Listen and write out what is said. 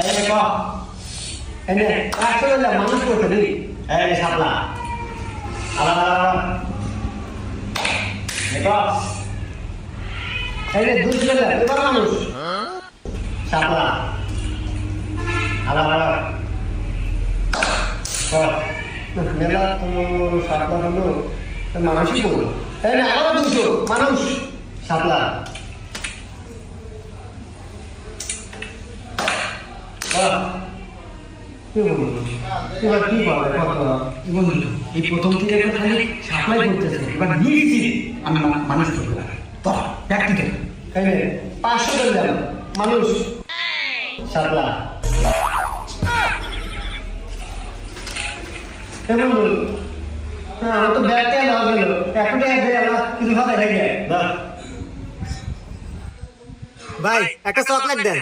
এই নে ক। এই নে একশো দিলে মানুষ করছে নি এই নে সাপলা। আবার আবার নে ক। এই নে দুধ দিলে এবার মানুষ। সাপলা। আবার আবার কর মেলা তো সাপলা হলো মানুষই করল। এই নে আবার দুশো মানুষ। সাপলা। কর কি এবার কি পাবে বন্ধু এই প্রথম থেকে খালি সাপ্লাই করতেছে এবার নিয়ে আমি মা- মানুষ করব তো প্র্যাকটিক্যাল এই পাঁচশো দিলাম মানুষ সাপলা কেমন বল হ্যাঁ আমার তো ব্যাগটা না ভাই, একটা চকলেট দেন